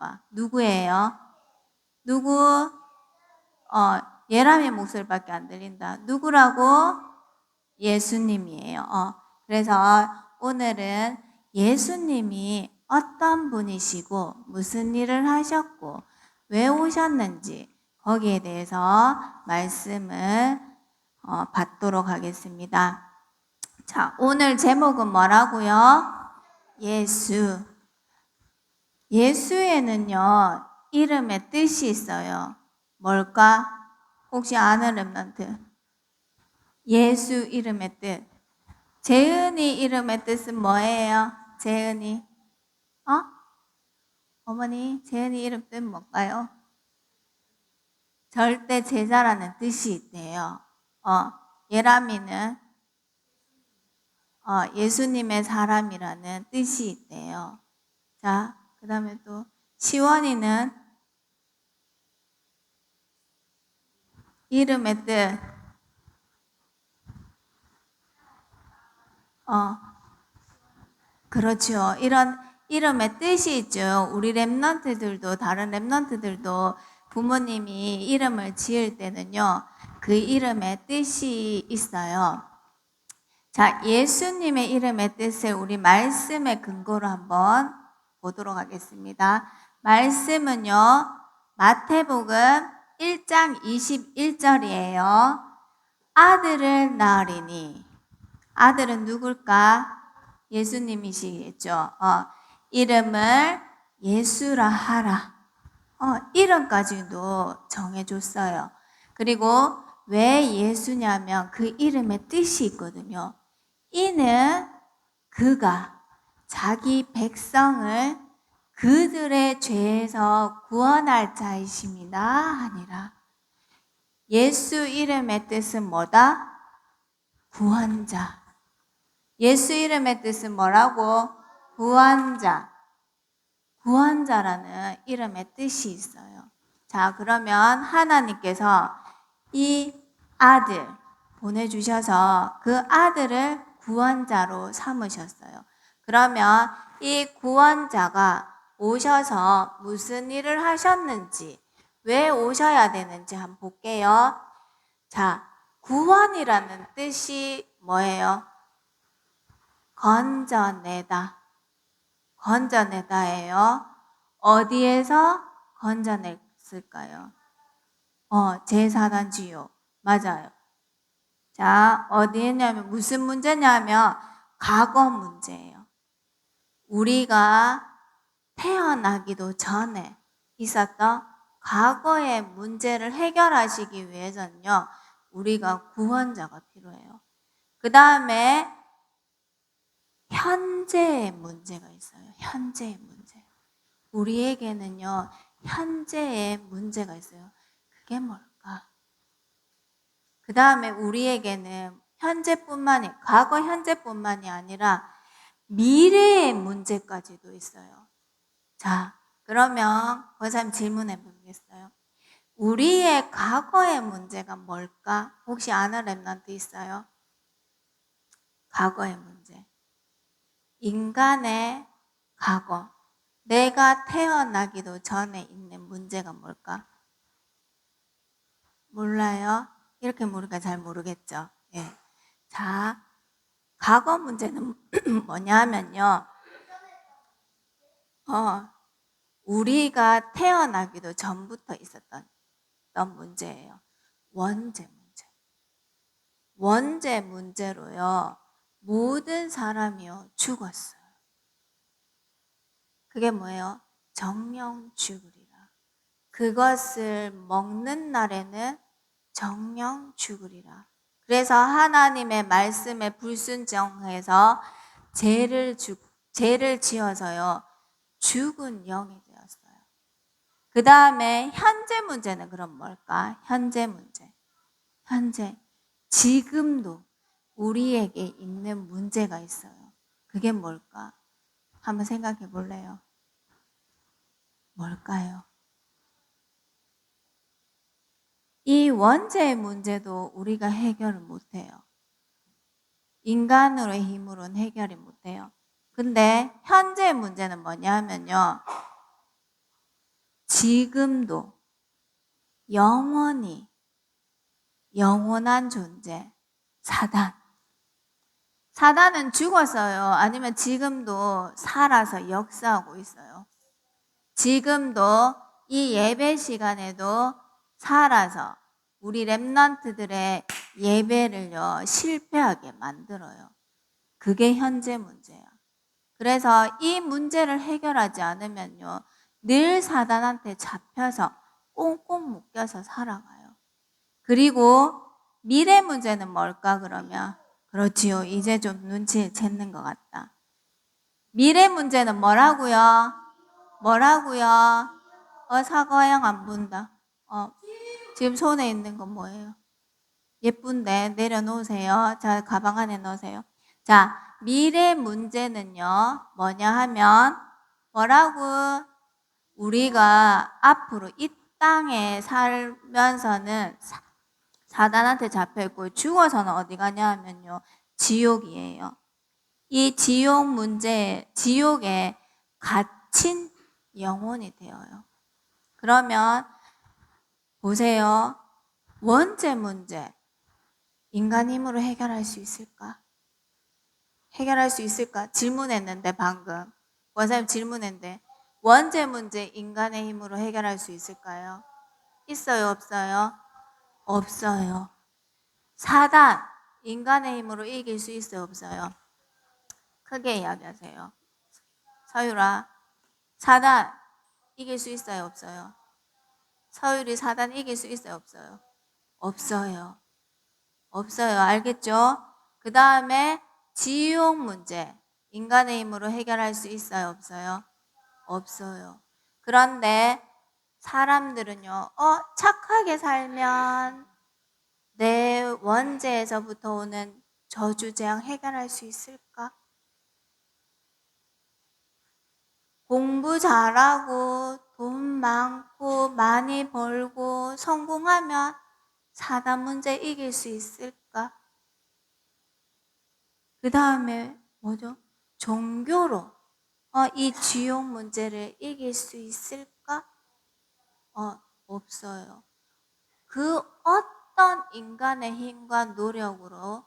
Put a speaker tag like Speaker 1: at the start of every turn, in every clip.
Speaker 1: 봐. 누구예요? 누구? 어, 예람의 목소리밖에 안 들린다. 누구라고? 예수님이에요. 어, 그래서 오늘은 예수님이 어떤 분이시고 무슨 일을 하셨고 왜 오셨는지 거기에 대해서 말씀을 어, 받도록 하겠습니다. 자, 오늘 제목은 뭐라고요? 예수. 예수에는요, 이름의 뜻이 있어요. 뭘까? 혹시 아는 랩런트? 예수 이름의 뜻. 재은이 이름의 뜻은 뭐예요? 재은이. 어? 어머니, 재은이 이름 뜻 뭘까요? 절대 제자라는 뜻이 있대요. 어, 예람이는 어, 예수님의 사람이라는 뜻이 있대요. 자, 그 다음에 또 시원이는 이름의 뜻. 어, 그렇죠. 이런 이름의 뜻이 있죠. 우리 랩런트들도 다른 랩런트들도 부모님이 이름을 지을 때는요, 그 이름의 뜻이 있어요. 자, 예수님의 이름의 뜻을 우리 말씀의 근거로 한번 보도록 하겠습니다. 말씀은요, 마태복음 1장 21절이에요. 아들을 낳으리니. 아들은 누굴까? 예수님이시겠죠. 어, 이름을 예수라 하라. 어, 이름까지도 정해줬어요. 그리고 왜 예수냐면 그 이름의 뜻이 있거든요. 이는 그가 자기 백성을 그들의 죄에서 구원할 자이십니다. 아니라 예수 이름의 뜻은 뭐다? 구원자. 예수 이름의 뜻은 뭐라고? 구원자. 구원자라는 이름의 뜻이 있어요. 자, 그러면 하나님께서 이 아들 보내주셔서 그 아들을 구원자로 삼으셨어요. 그러면 이 구원자가 오셔서 무슨 일을 하셨는지, 왜 오셔야 되는지 한번 볼게요. 자, 구원이라는 뜻이 뭐예요? 건져내다. 건져내다예요. 어디에서 건져냈을까요? 어, 제사단지요. 맞아요. 자, 어디에냐면 무슨 문제냐면 과거 문제예요. 우리가 태어나기도 전에 있었던 과거의 문제를 해결하시기 위해서는요, 우리가 구원자가 필요해요. 그 다음에 현재의 문제가 있어요. 현재의 문제. 우리에게는요, 현재의 문제가 있어요. 그게 뭘까? 그 다음에 우리에게는 현재뿐만이, 과거 현재뿐만이 아니라 미래의 문제까지도 있어요. 자, 그러면 고사님 질문해 보겠어요. 우리의 과거의 문제가 뭘까? 혹시 아는 랩런트 있어요? 과거의 문제. 인간의 과거. 내가 태어나기도 전에 있는 문제가 뭘까? 몰라요? 이렇게 모르니까 잘 모르겠죠. 예. 자, 과거 문제는 뭐냐면요. 어, 우리가 태어나기도 전부터 있었던 문제예요. 원죄 문제. 원죄 문제로요. 모든 사람이요 죽었어요. 그게 뭐예요? 정령 죽으리라. 그것을 먹는 날에는 정령 죽으리라. 그래서 하나님의 말씀에 불순종해서 죄를 죽 죄를 지어서요 죽은 영이 되었어요. 그 다음에 현재 문제는 그럼 뭘까? 현재 문제. 현재 지금도 우리에게 있는 문제가 있어요. 그게 뭘까? 한번 생각해 볼래요? 뭘까요? 이 원죄의 문제도 우리가 해결을 못해요. 인간으로의 힘으로는 해결이 못해요. 근데 현재의 문제는 뭐냐면요. 지금도 영원히 영원한 존재 사단. 사단은 죽었어요. 아니면 지금도 살아서 역사하고 있어요. 지금도 이 예배 시간에도 살아서 우리 랩런트들의 예배를요 실패하게 만들어요. 그게 현재 문제야. 그래서 이 문제를 해결하지 않으면요 늘 사단한테 잡혀서 꽁꽁 묶여서 살아가요. 그리고 미래 문제는 뭘까 그러면 그렇지요. 이제 좀 눈치 챘는 것 같다. 미래 문제는 뭐라고요? 뭐라고요? 어 사과양 안 본다. 어 지금 손에 있는 건 뭐예요? 예쁜데 내려놓으세요. 자 가방 안에 넣으세요. 자 미래 문제는요 뭐냐 하면 뭐라고 우리가 앞으로 이 땅에 살면서는 사- 사단한테 잡혀 있고 죽어서는 어디 가냐 하면요 지옥이에요. 이 지옥 문제, 지옥에 갇힌 영혼이 되어요. 그러면 보세요. 원죄 문제 인간 힘으로 해결할 수 있을까? 해결할 수 있을까? 질문했는데 방금 원사님 질문했는데 원죄 문제 인간의 힘으로 해결할 수 있을까요? 있어요, 없어요? 없어요. 사단 인간의 힘으로 이길 수 있어요, 없어요? 크게 이야기하세요. 서유라, 사단 이길 수 있어요, 없어요? 서율이 사단 이길 수 있어요, 없어요? 없어요. 없어요. 알겠죠? 그 다음에 지옥 문제. 인간의 힘으로 해결할 수 있어요, 없어요? 없어요. 그런데 사람들은요, 어, 착하게 살면 내 원죄에서부터 오는 저주재앙 해결할 수 있을까? 공부 잘하고 돈 많고 많이 벌고 성공하면 사단 문제 이길 수 있을까? 그 다음에 뭐죠? 종교로 어, 이 지옥 문제를 이길 수 있을까? 어, 없어요. 그 어떤 인간의 힘과 노력으로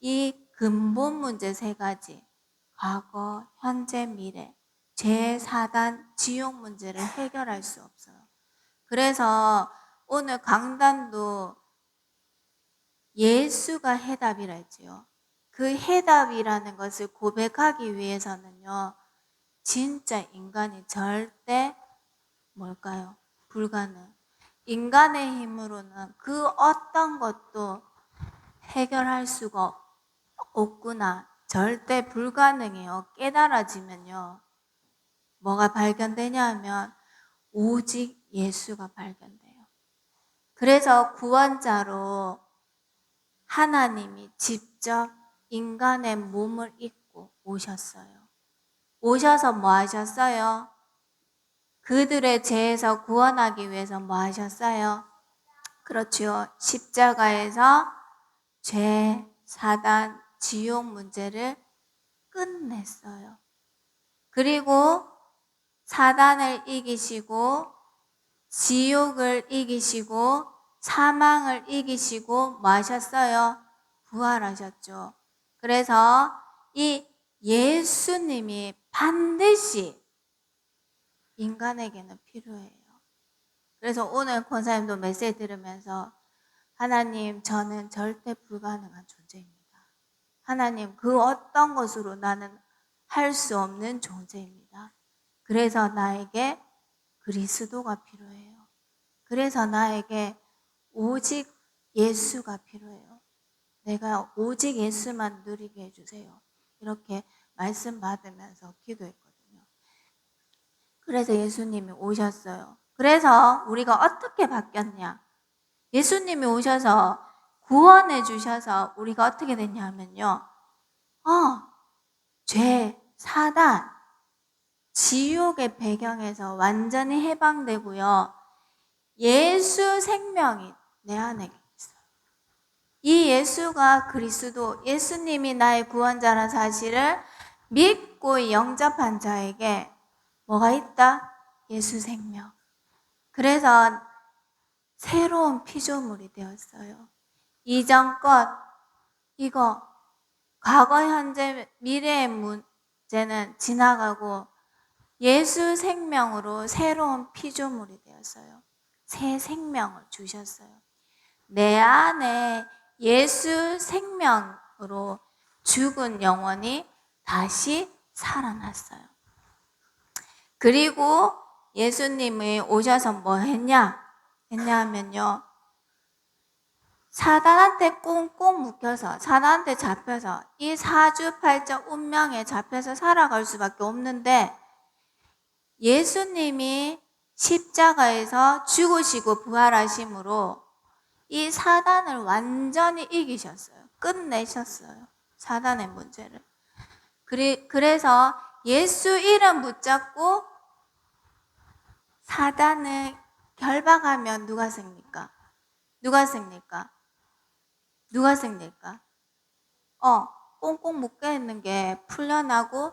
Speaker 1: 이 근본 문제 세 가지, 과거, 현재, 미래, 제 4단 지옥 문제를 해결할 수 없어요. 그래서 오늘 강단도 예수가 해답이라 했지요. 그 해답이라는 것을 고백하기 위해서는요, 진짜 인간이 절대 뭘까요? 불가능. 인간의 힘으로는 그 어떤 것도 해결할 수가 없구나. 절대 불가능해요. 깨달아지면요. 뭐가 발견되냐 하면 오직 예수가 발견돼요. 그래서 구원자로 하나님이 직접 인간의 몸을 입고 오셨어요. 오셔서 뭐 하셨어요? 그들의 죄에서 구원하기 위해서 뭐 하셨어요? 그렇죠. 십자가에서 죄, 사단, 지옥 문제를 끝냈어요. 그리고 사단을 이기시고 지옥을 이기시고 사망을 이기시고 뭐 하셨어요? 부활하셨죠. 그래서 이 예수님이 반드시 인간에게는 필요해요. 그래서 오늘 권사님도 메시지 들으면서 하나님, 저는 절대 불가능한 존재입니다. 하나님, 그 어떤 것으로 나는 할 수 없는 존재입니다. 그래서 나에게 그리스도가 필요해요. 그래서 나에게 오직 예수가 필요해요. 내가 오직 예수만 누리게 해주세요. 이렇게 말씀 받으면서 기도했거든요. 그래서 예수님이 오셨어요. 그래서 우리가 어떻게 바뀌었냐? 예수님이 오셔서 구원해 주셔서 우리가 어떻게 됐냐면요. 어, 죄, 사단, 지옥의 배경에서 완전히 해방되고요. 예수 생명이 내 안에 있어요. 이 예수가 그리스도, 예수님이 나의 구원자라는 사실을 믿고 영접한 자에게 뭐가 있다? 예수 생명. 그래서 새로운 피조물이 되었어요. 이전 것, 이거, 과거, 현재, 미래의 문제는 지나가고 예수 생명으로 새로운 피조물이 되었어요. 새 생명을 주셨어요. 내 안에 예수 생명으로 죽은 영혼이 다시 살아났어요. 그리고 예수님이 오셔서 뭐 했냐? 했냐 하면요. 사단한테 꽁꽁 묶여서, 사단한테 잡혀서, 이 사주팔적 운명에 잡혀서 살아갈 수밖에 없는데, 예수님이 십자가에서 죽으시고 부활하심으로 이 사단을 완전히 이기셨어요. 끝내셨어요. 사단의 문제를. 그래, 그래서 예수 이름 붙잡고 사단을 결박하면 누가 승니까? 누가 승니까? 누가 승니까? 어, 꽁꽁 묶여 있는 게 풀려나고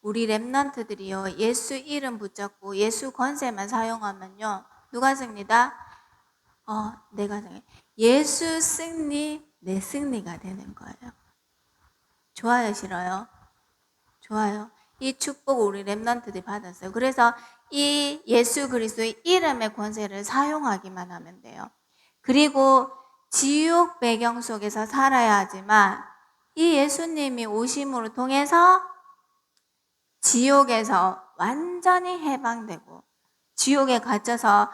Speaker 1: 우리 랩런트들이요 예수 이름 붙잡고 예수 권세만 사용하면요 누가 승리다? 어, 내가 승리. 예수 승리 내 승리가 되는 거예요. 좋아요, 싫어요? 좋아요. 이 축복 우리 랩런트들이 받았어요. 그래서 이 예수 그리스도의 이름의 권세를 사용하기만 하면 돼요. 그리고 지옥 배경 속에서 살아야 하지만 이 예수님이 오심으로 통해서 지옥에서 완전히 해방되고 지옥에 갇혀서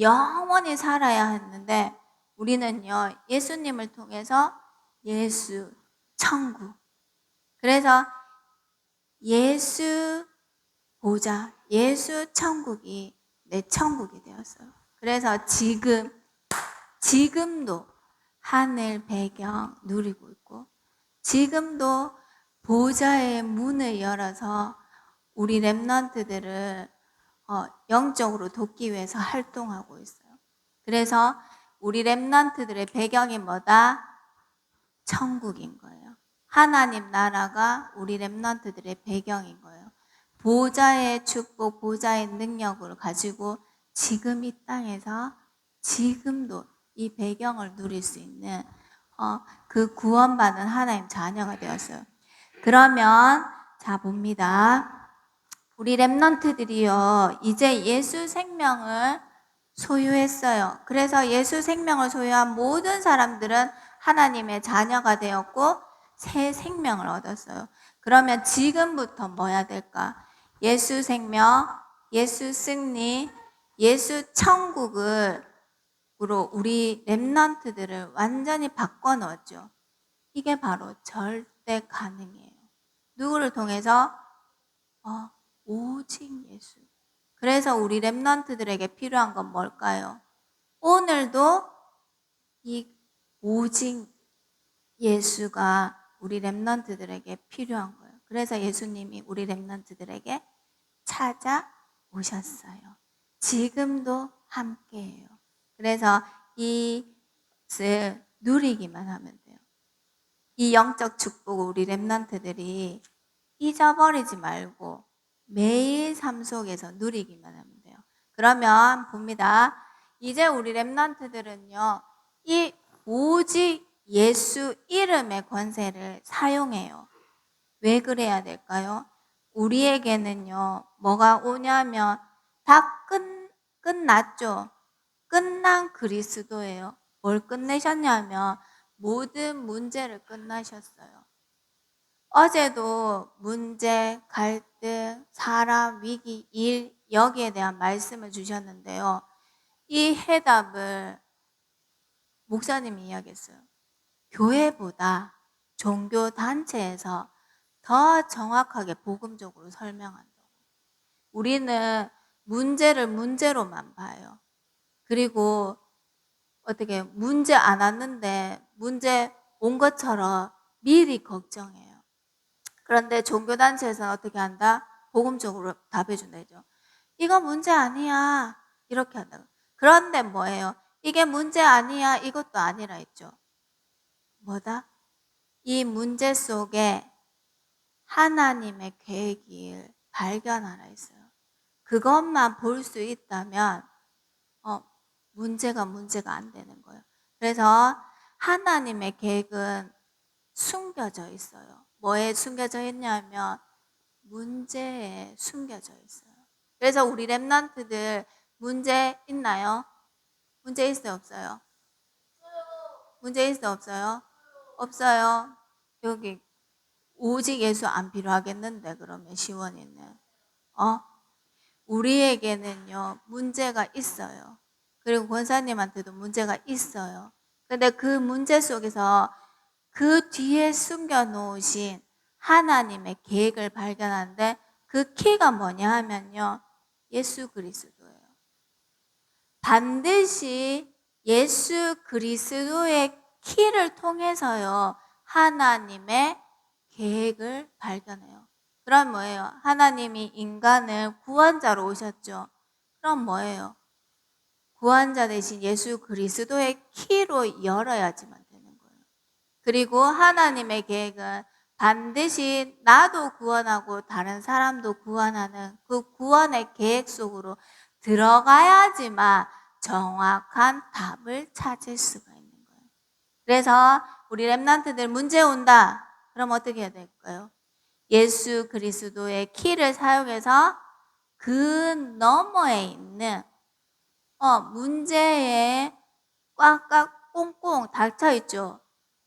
Speaker 1: 영원히 살아야 했는데 우리는요 예수님을 통해서 예수 천국 그래서 예수 보자 예수 천국이 내 천국이 되었어요. 그래서 지금 지금도 하늘 배경 누리고 있고 지금도 보좌의 문을 열어서 우리 랩런트들을 어, 영적으로 돕기 위해서 활동하고 있어요. 그래서 우리 랩런트들의 배경이 뭐다? 천국인 거예요. 하나님 나라가 우리 랩런트들의 배경인 거예요. 보좌의 축복, 보좌의 능력을 가지고 지금 이 땅에서 지금도 이 배경을 누릴 수 있는 어, 그 구원받은 하나님 자녀가 되었어요. 그러면 자 봅니다. 우리 랩런트들이요 이제 예수 생명을 소유했어요. 그래서 예수 생명을 소유한 모든 사람들은 하나님의 자녀가 되었고 새 생명을 얻었어요. 그러면 지금부터 뭐 해야 될까? 예수 생명, 예수 승리, 예수 천국을 으로 우리 랩런트들을 완전히 바꿔 넣었죠. 이게 바로 절대 가능해요. 누구를 통해서? 어, 오직 예수. 그래서 우리 랩런트들에게 필요한 건 뭘까요? 오늘도 이 오직 예수가 우리 랩런트들에게 필요한 거예요. 그래서 예수님이 우리 랩런트들에게 찾아오셨어요. 지금도 함께해요. 그래서 이것을 누리기만 하면 돼요. 이 영적 축복을 우리 랩런트들이 잊어버리지 말고 매일 삶 속에서 누리기만 하면 돼요. 그러면 봅니다. 이제 우리 랩런트들은요, 이 오직 예수 이름의 권세를 사용해요. 왜 그래야 될까요? 우리에게는요, 뭐가 오냐면 다 끝, 끝났죠. 끝난 그리스도예요. 뭘 끝내셨냐면 모든 문제를 끝나셨어요. 어제도 문제, 갈등, 사람, 위기, 일, 여기에 대한 말씀을 주셨는데요. 이 해답을 목사님이 이야기했어요. 교회보다 종교 단체에서 더 정확하게 복음적으로 설명한다고. 우리는 문제를 문제로만 봐요. 그리고 어떻게 문제 안 왔는데 문제 온 것처럼 미리 걱정해요. 그런데 종교단체에서는 어떻게 한다? 복음적으로 답해준다 죠. 이거 문제 아니야. 이렇게 한다. 그런데 뭐예요? 이게 문제 아니야. 이것도 아니라 했죠. 뭐다? 이 문제 속에 하나님의 계획을 발견하라 했어요. 그것만 볼 수 있다면 어, 문제가 문제가 안 되는 거예요. 그래서 하나님의 계획은 숨겨져 있어요. 뭐에 숨겨져 있냐면 문제에 숨겨져 있어요. 그래서 우리 랩런트들 문제 있나요? 문제 있어요, 없어요? 문제 있어요, 없어요? 없어요. 여기 오직 예수 안 필요하겠는데 그러면 시원이는 어? 우리에게는요 문제가 있어요. 그리고 권사님한테도 문제가 있어요. 근데 그 문제 속에서 그 뒤에 숨겨 놓으신 하나님의 계획을 발견하는데 그 키가 뭐냐 하면요. 예수 그리스도예요. 반드시 예수 그리스도의 키를 통해서요. 하나님의 계획을 발견해요. 그럼 뭐예요? 하나님이 인간을 구원자로 오셨죠. 그럼 뭐예요? 구원자 대신 예수 그리스도의 키로 열어야지만. 그리고 하나님의 계획은 반드시 나도 구원하고 다른 사람도 구원하는 그 구원의 계획 속으로 들어가야지만 정확한 답을 찾을 수가 있는 거예요. 그래서 우리 랩런트들 문제 온다. 그럼 어떻게 해야 될까요? 예수 그리스도의 키를 사용해서 그 너머에 있는 어, 문제에 꽉꽉 꽁꽁 닫혀 있죠.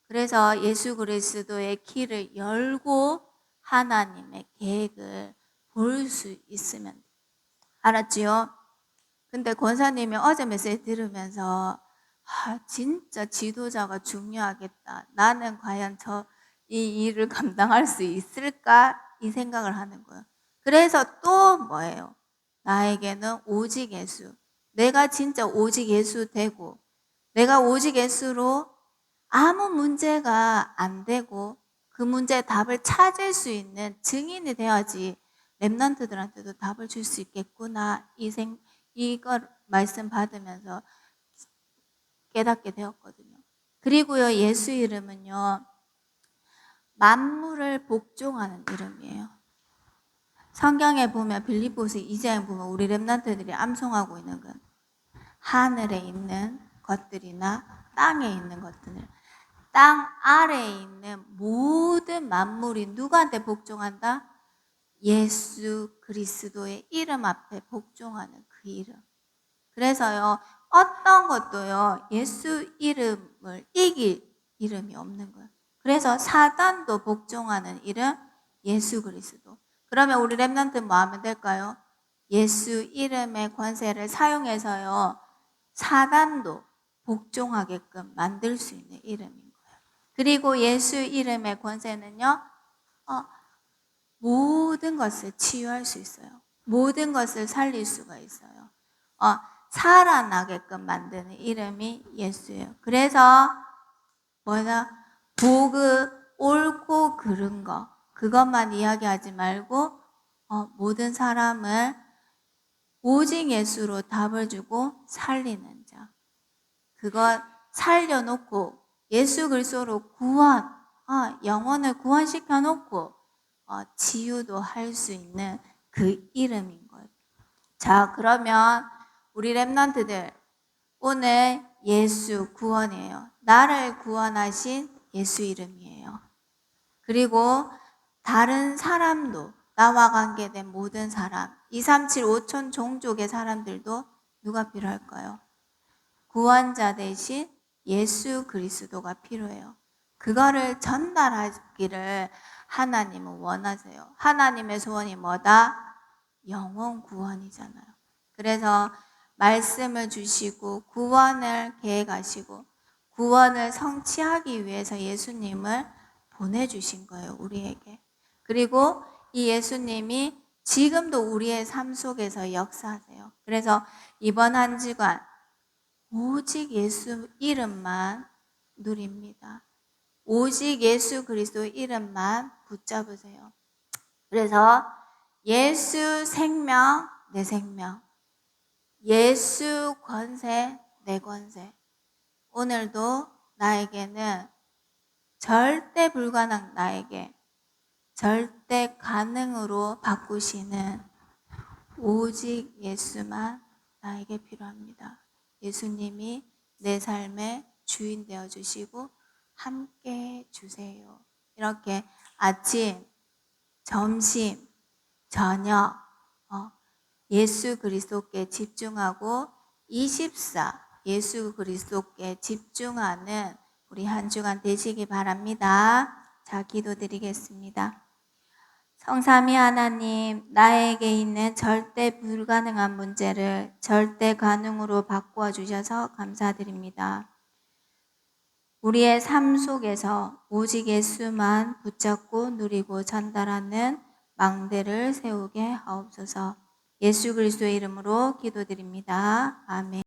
Speaker 1: 그래서 예수 그리스도의 키를 열고 하나님의 계획을 볼 수 있으면. 알았지요? 근데 권사님이 어제 메시지 들으면서 아, 진짜 지도자가 중요하겠다. 나는 과연 저 이 일을 감당할 수 있을까? 이 생각을 하는 거예요. 그래서 또 뭐예요? 나에게는 오직 예수. 내가 진짜 오직 예수 되고, 내가 오직 예수로 아무 문제가 안 되고, 그 문제의 답을 찾을 수 있는 증인이 되어야지 랩런트들한테도 답을 줄 수 있겠구나. 이 생, 이걸 말씀 받으면서 깨닫게 되었거든요. 그리고요, 예수 이름은요, 만물을 복종하는 이름이에요. 성경에 보면 빌립보스 2장에 보면 우리 렘난트들이 암송하고 있는 건 하늘에 있는 것들이나 땅에 있는 것들, 땅 아래에 있는 모든 만물이 누구한테 복종한다? 예수 그리스도의 이름 앞에 복종하는 그 이름. 그래서요, 어떤 것도요, 예수 이름을 이길 이름이 없는 거예요. 그래서 사단도 복종하는 이름 예수 그리스도. 그러면 우리 랩런트 뭐 하면 될까요? 예수 이름의 권세를 사용해서요. 사단도 복종하게끔 만들 수 있는 이름인 거예요. 그리고 예수 이름의 권세는요. 어, 모든 것을 치유할 수 있어요. 모든 것을 살릴 수가 있어요. 어, 살아나게끔 만드는 이름이 예수예요. 그래서 뭐냐? 복그 옳고 그른 거 그것만 이야기하지 말고 어, 모든 사람을 오직 예수로 답을 주고 살리는 자. 그것 살려놓고 예수 그리스도로 구원, 어, 영혼을 구원시켜 놓고 어, 치유도 할 수 있는 그 이름인 거예요. 자, 그러면 우리 랩런트들 오늘 예수 구원이에요. 나를 구원하신 예수 이름이에요. 그리고 다른 사람도 나와 관계된 모든 사람, 237 5천 종족의 사람들도 누가 필요할까요? 구원자 대신 예수 그리스도가 필요해요. 그거를 전달하기를 하나님은 원하세요. 하나님의 소원이 뭐다? 영원 구원이잖아요. 그래서 말씀을 주시고 구원을 계획하시고 구원을 성취하기 위해서 예수님을 보내주신 거예요, 우리에게. 그리고 이 예수님이 지금도 우리의 삶 속에서 역사하세요. 그래서 이번 한 주간 오직 예수 이름만 누립니다. 오직 예수 그리스도 이름만 붙잡으세요. 그래서 예수 생명, 내 생명. 예수 권세, 내 권세. 오늘도 나에게는 절대 불가능 나에게 절대 가능으로 바꾸시는 오직 예수만 나에게 필요합니다. 예수님이 내 삶의 주인 되어 주시고 함께 주세요. 이렇게 아침, 점심, 저녁 어, 예수 그리스도께 집중하고 24 예수 그리스도께 집중하는 우리 한 주간 되시기 바랍니다. 자, 기도드리겠습니다. 성삼위 하나님, 나에게 있는 절대 불가능한 문제를 절대 가능으로 바꾸어 주셔서 감사드립니다. 우리의 삶 속에서 오직 예수만 붙잡고 누리고 전달하는 망대를 세우게 하옵소서. 예수 그리스도의 이름으로 기도드립니다. 아멘.